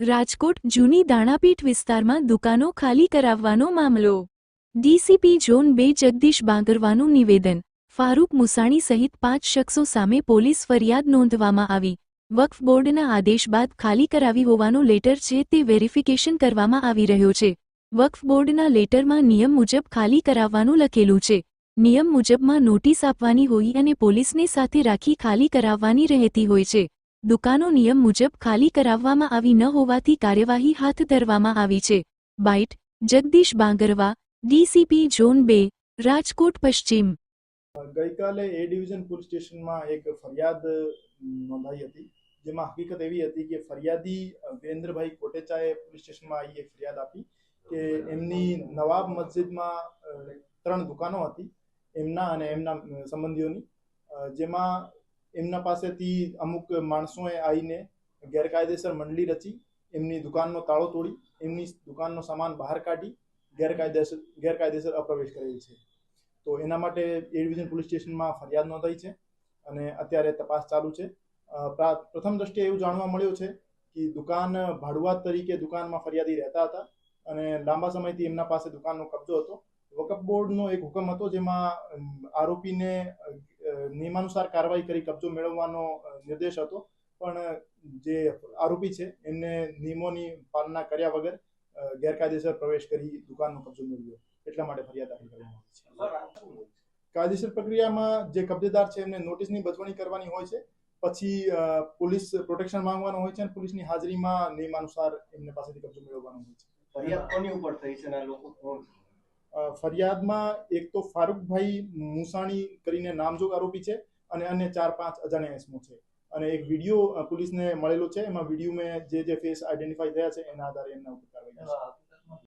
રાજકોટ જૂની દાણાપીઠ વિસ્તારમાં દુકાનો ખાલી કરાવવાનો મામલો. ડીસીપી ઝોન બે જગદીશ બાંગરવાનું નિવેદન. ફારૂક મુસાણી સહિત પાંચ શખ્સો સામે પોલીસ ફરિયાદ નોંધવામાં આવી. વક્ફ બોર્ડના આદેશ બાદ ખાલી કરાવી હોવાનો લેટર છે તે વેરિફિકેશન કરવામાં આવી રહ્યો છે. વક્ફ બોર્ડના લેટરમાં નિયમ મુજબ ખાલી કરાવવાનું લખેલું છે. નિયમ મુજબમાં નોટિસ આપવાની હોય અને પોલીસને સાથે રાખી ખાલી કરાવવાની રહેતી હોય છે. દુકાનો નિયમ મુજબ ખાલી કરાવવામાં આવી ન હોવાથી કાર્યવાહી હાથ ધરવામાં આવી છે. Bite, Jagdish Bangarwa, DCP zone બે, રાજકોટ, પશ્ચિમ. ગઈકાલે એ ડિવિઝન પોલીસ સ્ટેશનમાં એક ફરિયાદ નોંધાઈ હતી, જેમાં હકીકત એવી હતી કે ફરિયાદી વિરેન્દ્રભાઈ કોટેચાએ પોલીસ સ્ટેશનમાં આવી એક ફરિયાદ આપી કે એમની નવાબ મસ્જિદમાં ત્રણ દુકાનો હતી, એમના અને એમના સંબંધીઓની જેમાં એમના પાસેથી અમુક માણસોએ આવીને ગેરકાયદેસર મંડળી રચી, એમની દુકાનનો તાળો તોડી, એમની દુકાનનો સામાન બહાર કાઢી ગેરકાયદેસર ગેરકાયદેસર અપ્રવેશ કરેલ છે. તો એના માટે એ ડિવિઝન પોલીસ સ્ટેશનમાં ફરિયાદ નોંધાઈ છે અને અત્યારે તપાસ ચાલુ છે. પ્રથમ દ્રષ્ટિએ એવું જાણવા મળ્યું છે કે દુકાન ભાડુઆત તરીકે દુકાનમાં ફરિયાદી રહેતા હતા અને લાંબા સમયથી એમના પાસે દુકાનનો કબજો હતો. વકફ બોર્ડનો એક હુકમ હતો જેમાં આરોપીને નિયમાનુસાર કાર્યવાહી કરી કબજો મેળવવાનો નિર્દેશ હતો. પણ જે આરોપી છે એમને નિયમોની પાલના કર્યા વગર ગેરકાયદેસર પ્રવેશ કરી દુકાનનો કબજો મેળવ્યો. એટલા માટે ફરિયાદ દાખલ કરવામાં આવી છે. કાયદેસર પ્રક્રિયામાં જે કબજેદાર છે એમને નોટિસની બજવણી કરવાની હોય છે. પછી પોલીસ પ્રોટેક્શન માંગવાનું હોય છે અને પોલીસની હાજરીમાં નિયમાનુસાર એમને પાસેથી કબજો મેળવવાનો હોય છે. ફરિયાદ કોની ઉપર થઈ છે અને લોકો કોણ ફરિયાદમાં એક તો ફારૂકભાઈ મુસાણી કરીને નામજોગ આરોપી છે અને અન્ય ચાર પાંચ અજાણ્યા ઇસમો છે. અને એક વીડિયો પોલીસને મળેલો છે. એમાં વિડીયોમાં જે જે ફેસ આઈડેન્ટિફાઈ થયા છે એના આધારે એમના ઉપર કાર્યવાહી